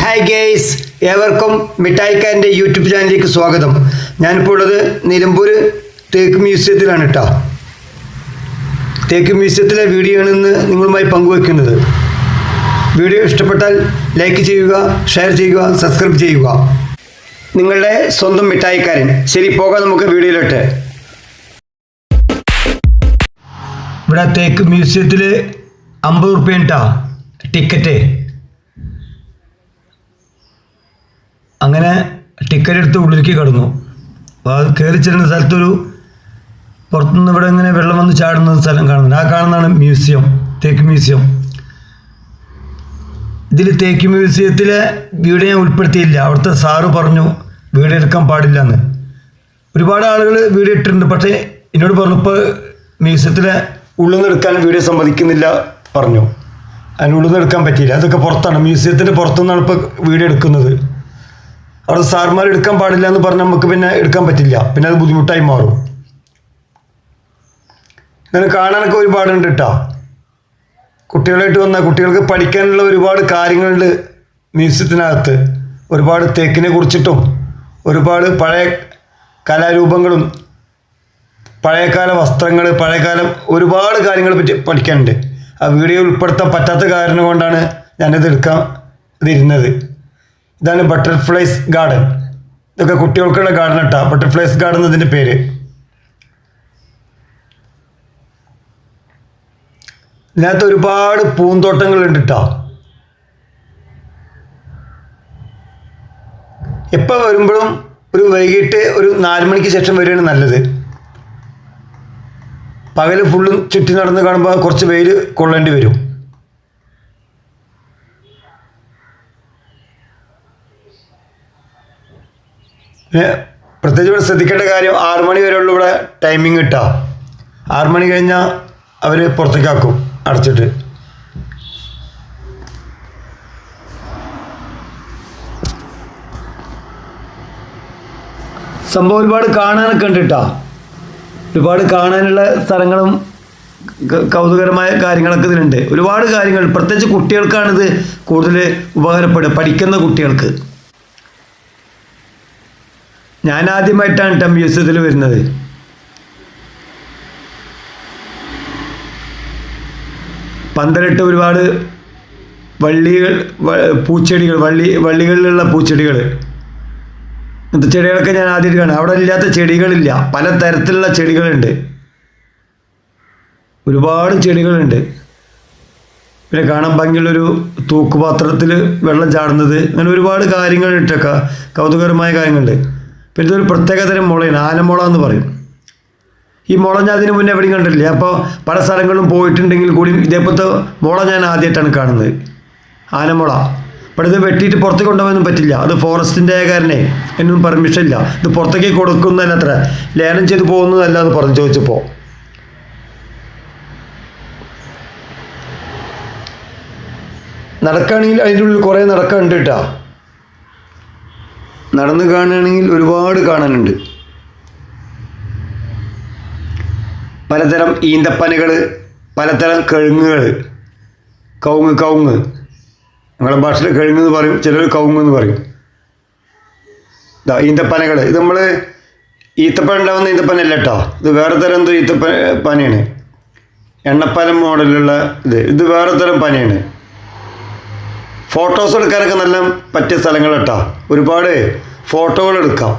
Hi guys ഏവർക്കും മിഠായിക്കാരന്റെ YouTube ചാനലിലേക്ക് സ്വാഗതം. ഞാനിപ്പോൾ ഉള്ളത് നിലമ്പൂർ തേക്ക് മ്യൂസിയത്തിലാണ് കേട്ടോ തേക്ക് മ്യൂസിയത്തിലെ വീഡിയോ ആണ് ഇന്ന് നിങ്ങളുമായി പങ്കുവെക്കുന്നത്. വീഡിയോ ഇഷ്ടപ്പെട്ടാൽ ലൈക്ക് ചെയ്യുക ഷെയർ ചെയ്യുക സബ്സ്ക്രൈബ് ചെയ്യുക. നിങ്ങളുടെ സ്വന്തം മിഠായിക്കാരൻ. ശരി പോകാം നമുക്ക് വീഡിയോയിലോട്ട്. ഇവിടെ തേക്ക് മ്യൂസിയത്തിൽ അമ്പത് റുപ്യ ടിക്കറ്റ്. അങ്ങനെ ടിക്കറ്റ് എടുത്ത് ഉള്ളിലേക്ക് കടന്നു. അപ്പോൾ അത് കയറി ചെല്ലുന്ന സ്ഥലത്തൊരു പുറത്തുനിന്ന് ഇവിടെ ഇങ്ങനെ വെള്ളം വന്ന് ചാടുന്ന സ്ഥലം കാണുന്നത് ആ കാണുന്നതാണ് മ്യൂസിയം തേക്ക് മ്യൂസിയം. ഇതിൽ തേക്ക് മ്യൂസിയത്തിലെ വീട് ഞാൻ ഉൾപ്പെടുത്തിയില്ല. അവിടുത്തെ സാറ് പറഞ്ഞു വീട് എടുക്കാൻ പാടില്ല എന്ന് ഒരുപാട് ആളുകൾ വീട് ഇട്ടിട്ടുണ്ട്. പക്ഷേ എന്നോട് പറഞ്ഞു ഇപ്പോൾ മ്യൂസിയത്തിലെ ഉള്ളിൽ നിന്ന് വീഡിയോ സമ്മതിക്കുന്നില്ല പറഞ്ഞു. അതിന് ഉള്ളിൽ നിന്ന് എടുക്കാൻ പറ്റിയില്ല. അതൊക്കെ പുറത്താണ്. മ്യൂസിയത്തിന്റെ പുറത്തുനിന്നാണ് ഇപ്പോൾ വീഡിയോ എടുക്കുന്നത്. അവിടെ സാർമാർ എടുക്കാൻ പാടില്ല എന്ന് പറഞ്ഞാൽ നമുക്ക് പിന്നെ എടുക്കാൻ പറ്റില്ല. പിന്നെ അത് ബുദ്ധിമുട്ടായി മാറും. ഇങ്ങനെ കാണാനൊക്കെ ഒരുപാടുണ്ട് കേട്ടോ കുട്ടികളായിട്ട് വന്ന കുട്ടികൾക്ക് പഠിക്കാനുള്ള ഒരുപാട് കാര്യങ്ങളുണ്ട് മ്യൂസിയത്തിനകത്ത്. ഒരുപാട് തേക്കിനെ കുറിച്ചിട്ടും ഒരുപാട് പഴയ കലാരൂപങ്ങളും പഴയകാല വസ്ത്രങ്ങൾ പഴയകാലം ഒരുപാട് കാര്യങ്ങളെ പറ്റി പഠിക്കാനുണ്ട്. ആ വീഡിയോ ഉൾപ്പെടുത്താൻ പറ്റാത്ത കാരണം കൊണ്ടാണ് ഞാനിത് എടുക്കാൻ ഇതിരുന്നത്. ഇതാണ് ബട്ടർഫ്ലൈസ് ഗാർഡൻ ഇതൊക്കെ കുട്ടികൾക്കുള്ള ഗാർഡൻ കേട്ടോ ബട്ടർഫ്ലൈസ് ഗാർഡൻ എന്നതിന്റെ പേര്. ഇതിനകത്ത് ഒരുപാട് പൂന്തോട്ടങ്ങളുണ്ട് കേട്ടോ എപ്പോൾ വരുമ്പോഴും ഒരു വൈകിട്ട് ഒരു നാല് മണിക്ക് ശേഷം വരികയാണ് നല്ലത്. പകൽ ഫുള്ളും ചുറ്റി നടന്ന് കാണുമ്പോൾ കുറച്ച് വെയിൽ കൊള്ളേണ്ടി വരും. പ്രത്യേകിച്ച് ഇവിടെ ശ്രദ്ധിക്കേണ്ട കാര്യം ആറു മണി വരെയുള്ള ഇവിടെ ടൈമിംഗ് കിട്ടാം ആറു മണി കഴിഞ്ഞാൽ അവർ പുറത്തേക്കാക്കും അടച്ചിട്ട്. സംഭവം ഒരുപാട് കാണാനൊക്കെ ഉണ്ട് കേട്ടോ ഒരുപാട് കാണാനുള്ള സ്ഥലങ്ങളും കൗതുകരമായ കാര്യങ്ങളൊക്കെ ഇതിലുണ്ട്. ഒരുപാട് കാര്യങ്ങൾ പ്രത്യേകിച്ച് കുട്ടികൾക്കാണിത് കൂടുതൽ ഉപകാരപ്പെടുക പഠിക്കുന്ന കുട്ടികൾക്ക്. ഞാൻ ആദ്യമായിട്ടാണ് കേട്ടോ മ്യൂസിയത്തിൽ വരുന്നത്. പന്തലിട്ട് ഒരുപാട് വള്ളികൾ പൂച്ചെടികൾ വള്ളി വള്ളികളിലുള്ള പൂച്ചെടികൾ. ഇങ്ങനത്തെ ചെടികളൊക്കെ ഞാൻ ആദ്യമായിട്ട് കാണാം അവിടെ ഇല്ലാത്ത ചെടികളില്ല. പല തരത്തിലുള്ള ചെടികളുണ്ട്. ഒരുപാട് ചെടികളുണ്ട്. പിന്നെ കാണാൻ ഭംഗിയുള്ളൊരു തൂക്കുപാത്രത്തിൽ വെള്ളം ചാടുന്നത്. അങ്ങനെ ഒരുപാട് കാര്യങ്ങൾ ഇട്ടൊക്കെ കൗതുകരമായ കാര്യങ്ങളുണ്ട്. പിന്നെ ഇതൊരു പ്രത്യേകതരം മുളയാണ് ആനമുള എന്ന് പറയും. ഈ മുള ഞാൻ അതിന് മുന്നേ എവിടെയും കണ്ടിട്ടില്ല. അപ്പോൾ പല സ്ഥലങ്ങളിലും പോയിട്ടുണ്ടെങ്കിൽ കൂടി ഇതേപോലത്തെ മുള ഞാൻ ആദ്യമായിട്ടാണ് കാണുന്നത്. ആനമുള. അപ്പോൾ ഇത് വെട്ടിയിട്ട് പുറത്തേക്ക് കൊണ്ടുപോകാനൊന്നും പറ്റില്ല. അത് ഫോറസ്റ്റിന്റെ കാരനെ എന്നൊന്നും പെർമിഷൻ ഇല്ല. ഇത് പുറത്തേക്ക് കൊടുക്കുന്നതല്ല അത്ര. ലേലം ചെയ്ത് പോകുന്നതല്ല എന്ന് പറഞ്ഞു ചോദിച്ചപ്പോൾ നടക്കുകയാണെങ്കിൽ അതിന്റെ ഉള്ളിൽ കുറേ നടക്കുന്നുണ്ട് കേട്ടോ. നടന്ന് കാണുകയാണെങ്കിൽ ഒരുപാട് കാണാനുണ്ട്. പലതരം ഈന്തപ്പനകൾ പലതരം കഴുങ്ങുകൾ കവുങ്ങ് കവുങ്ങ്. ഞങ്ങളുടെ ഭാഷയിൽ കഴുങ്ങ് എന്ന് പറയും ചിലർ കവുങ്ങ് എന്ന് പറയും. ഈന്തപ്പനകൾ ഇത് നമ്മൾ ഈത്തപ്പന ഉണ്ടാവുന്ന ഈന്തപ്പന അല്ല കേട്ടോ. ഇത് വേറെ തരം എന്തോ ഈത്തപ്പ പനിയാണ്. എണ്ണപ്പനം മോഡലുള്ള ഇത്. ഇത് വേറെ തരം പനയാണ്. ഫോട്ടോസ് എടുക്കാനൊക്കെ നല്ല പറ്റിയ സ്ഥലങ്ങൾ കേട്ടോ ഒരുപാട് ഫോട്ടോകൾ എടുക്കാം.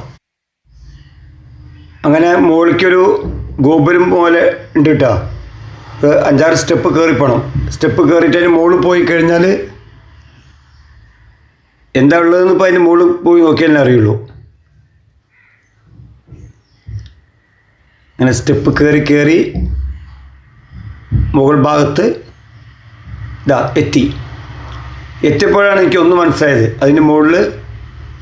അങ്ങനെ മുകളിലേക്കൊരു ഗോപുരം പോലെ ഉണ്ട് കേട്ടോ അഞ്ചാറ് സ്റ്റെപ്പ് കയറി പോകണം സ്റ്റെപ്പ് കയറിയിട്ട് അതിന് മുകളിൽ പോയി കഴിഞ്ഞാൽ എന്താ ഉള്ളതെന്ന് ഇപ്പോൾ അതിന്റെ മുകളിൽ പോയി നോക്കിയാലേ അറിയുള്ളൂ. അങ്ങനെ സ്റ്റെപ്പ് കയറി കയറി മുകൾ ഭാഗത്ത് ഇതാ എത്തി. എത്തിയപ്പോഴാണ് എനിക്ക് ഒന്ന് മനസ്സിലായത്. അതിന്റെ മുകളിൽ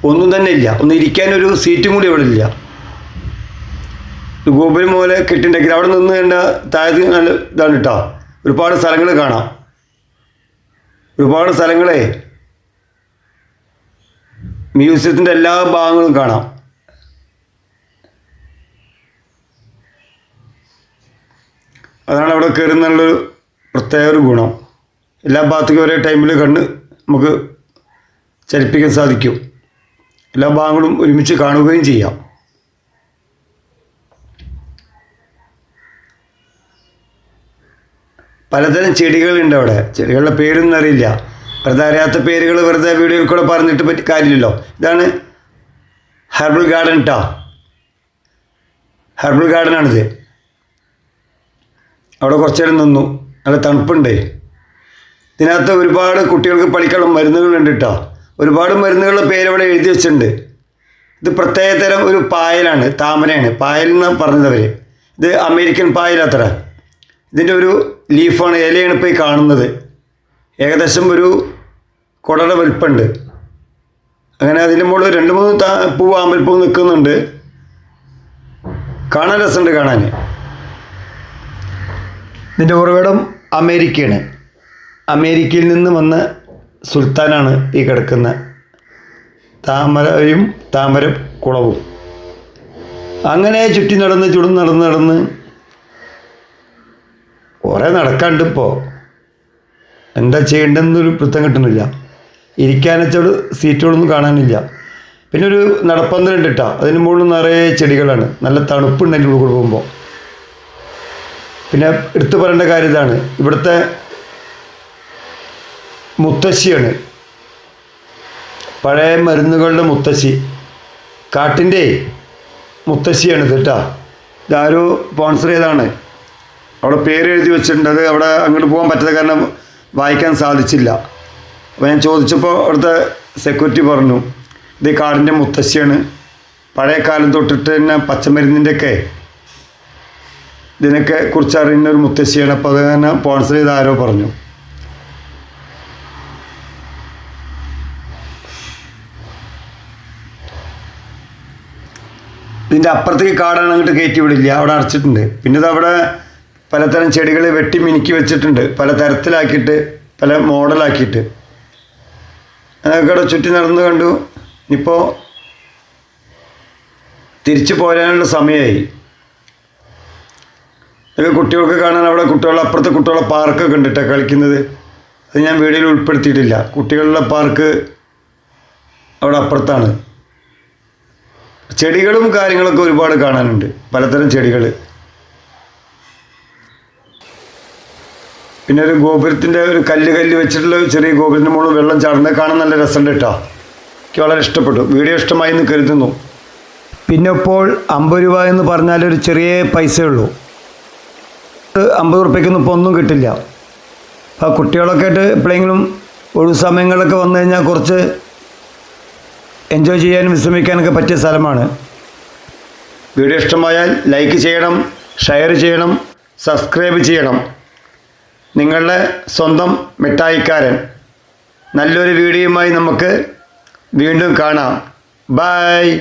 ഒന്നും തന്നെ ഇല്ല. ഒന്ന് ഇരിക്കാനൊരു സീറ്റും കൂടി അവിടെ ഇല്ല. ഗോപുരം പോലെ കെട്ടിണ്ടെങ്കിൽ അവിടെ നിന്ന് കണ്ട താഴത്ത് നല്ല ഇതാണ് കേട്ടോ ഒരുപാട് സ്ഥലങ്ങൾ കാണാം. ഒരുപാട് സ്ഥലങ്ങളെ മ്യൂസിയത്തിന്റെ എല്ലാ ഭാഗങ്ങളും കാണാം. അതാണ് അവിടെ കയറുന്നുള്ളൊരു പ്രത്യേക ഒരു ഗുണം. എല്ലാ ഭാഗത്തേക്കും ഒരേ ടൈമിൽ കണ്ട് നമുക്ക് ചലിപ്പിക്കാൻ സാധിക്കും. എല്ലാ ഭാഗങ്ങളും ഒരുമിച്ച് കാണുകയും ചെയ്യാം. പലതരം ചെടികളുണ്ട് അവിടെ. ചെടികളുടെ പേരൊന്നും അറിയില്ല. വെറുതെ അറിയാത്ത പേരുകൾ വെറുതെ വീഡിയോയിൽ കൂടെ പറഞ്ഞിട്ട് പറ്റി കാര്യമില്ലല്ലോ. ഇതാണ് ഹെർബൽ ഗാർഡൻ ടാ ഹെർബൽ ഗാർഡനാണിത്. അവിടെ കുറച്ചേരം നിന്നു. നല്ല തണുപ്പുണ്ട്. ഇതിനകത്ത് ഒരുപാട് കുട്ടികൾക്ക് പഠിക്കാനുള്ള മരുന്നുകളുണ്ട് കേട്ടോ ഒരുപാട് മരുന്നുകളുടെ പേരവിടെ എഴുതി വെച്ചിട്ടുണ്ട്. ഇത് പ്രത്യേക തരം ഒരു പായലാണ് താമരയാണ്. പായൽ എന്ന് പറഞ്ഞതവർ ഇത് അമേരിക്കൻ പായലാത്ര. ഇതിന്റെ ഒരു ലീഫാണ് ഇലയാണ് ഇപ്പോൾ ഈ കാണുന്നത്. ഏകദേശം ഒരു കുടയുടെ വലുപ്പുണ്ട് അങ്ങനെ അതിന്റെ മുകളിൽ രണ്ട് മൂന്ന് താ പൂവ് ആമ്പൽപ്പൂ നിൽക്കുന്നുണ്ട്. കാണാൻ രസമുണ്ട് കാണാൻ. ഇതിന്റെ ഉറവിടം അമേരിക്കയാണ്. അമേരിക്കയിൽ നിന്ന് വന്ന സുൽത്താനാണ് ഈ കിടക്കുന്ന താമരയും താമര കുളവും. അങ്ങനെ ചുറ്റി നടന്ന് ചുടും നടന്ന് നടന്ന് കുറേ നടക്കാണ്ട് ഇപ്പോൾ എന്താ ചെയ്യേണ്ടതെന്നൊരു പിടുത്തം കിട്ടുന്നില്ല. ഇരിക്കാനച്ചോട് സീറ്റുകളൊന്നും കാണാനില്ല. പിന്നെ ഒരു നടപ്പന്തലുണ്ട് കേട്ടോ അതിന് മുകളിൽ നിറയെ ചെടികളാണ്. നല്ല തണുപ്പുണ്ട് അതിന്റെ പിന്നെ എടുത്തു പറയേണ്ട കാര്യം ഇതാണ്. ഇവിടുത്തെ മുത്തശ്ശിയാണ്. പഴയ മരുന്നുകളുടെ മുത്തശ്ശി. കാട്ടിന്റെ മുത്തശ്ശിയാണ് കേട്ടാ. ഇതാരോ സ്പോൺസർ ചെയ്താണ് അവിടെ പേര് എഴുതി വെച്ചിട്ടുണ്ട്. അത് അവിടെ അങ്ങോട്ട് പോകാൻ പറ്റാത്ത കാരണം വായിക്കാൻ സാധിച്ചില്ല. അപ്പോൾ ഞാൻ ചോദിച്ചപ്പോൾ അവിടുത്തെ സെക്യൂരിറ്റി പറഞ്ഞു ഇത് കാടിന്റെ മുത്തശ്ശിയാണ്. പഴയ കാലം തൊട്ടിട്ട് തന്നെ പച്ചമരുന്നിന്റെയൊക്കെ ഇതിനൊക്കെ കുറിച്ച് അറിയുന്ന ഒരു മുത്തശ്ശിയാണ്. അപ്പോൾ അത് തന്നെ സ്പോൺസർ ചെയ്ത് ആരോ പറഞ്ഞു. ഇതിന്റെ അപ്പുറത്തേക്ക് കാടാണ് അങ്ങോട്ട് കയറ്റി വിടില്ല. അവിടെ അടച്ചിട്ടുണ്ട്. പിന്നെ ഇത് അവിടെ പലതരം ചെടികൾ വെട്ടി മിനുക്കി വെച്ചിട്ടുണ്ട്. പല തരത്തിലാക്കിയിട്ട് പല മോഡലാക്കിയിട്ട്. അതൊക്കെ ചുറ്റി നടന്നു കണ്ടു. ഇപ്പോൾ തിരിച്ചു പോരാനുള്ള സമയമായി ഇതൊക്കെ കുട്ടികൾക്ക് കാണാൻ അവിടെ കുട്ടികളുടെ അപ്പുറത്ത് കുട്ടികളുടെ പാർക്കൊക്കെ ഉണ്ട് കേട്ടോ കളിക്കുന്നത്. അത് ഞാൻ വീഡിയോയിൽ ഉൾപ്പെടുത്തിയിട്ടില്ല. കുട്ടികളുടെ പാർക്ക് അവിടെ അപ്പുറത്താണ്. ചെടികളും കാര്യങ്ങളൊക്കെ ഒരുപാട് കാണാനുണ്ട്. പലതരം ചെടികൾ പിന്നെ ഒരു ഗോപുരത്തിന്റെ ഒരു കല്ല് കല്ല് വെച്ചിട്ടുള്ള ചെറിയ ഗോപുരത്തിന്റെ മുകളിൽ വെള്ളം ചാടുന്നത് കാണാൻ നല്ല രസമുണ്ട് കേട്ടോ. എനിക്ക് വളരെ ഇഷ്ടപ്പെട്ടു. വീഡിയോ ഇഷ്ടമായി എന്ന് കരുതുന്നു. പിന്നെ ഇപ്പോൾ അമ്പത് രൂപ എന്ന് പറഞ്ഞാൽ ഒരു ചെറിയ പൈസയേ ഉള്ളൂ. അമ്പത് ഉറുപ്പ്യക്കൊന്നും ഇപ്പോൾ ഒന്നും കിട്ടില്ല. അപ്പോൾ കുട്ടികളൊക്കെ ആയിട്ട് എപ്പോഴെങ്കിലും ഒഴിവ് സമയങ്ങളൊക്കെ വന്നു കഴിഞ്ഞാൽ കുറച്ച് എൻജോയ് ചെയ്യാനും വിശ്രമിക്കാനൊക്കെ പറ്റിയ സ്ഥലമാണ്. വീഡിയോ ഇഷ്ടമായാൽ ലൈക്ക് ചെയ്യണം ഷെയർ ചെയ്യണം സബ്സ്ക്രൈബ് ചെയ്യണം. നിങ്ങളുടെ സ്വന്തം മിഠായിക്കാരൻ. നല്ലൊരു വീഡിയോയുമായി നമുക്ക് വീണ്ടും കാണാം. ബൈ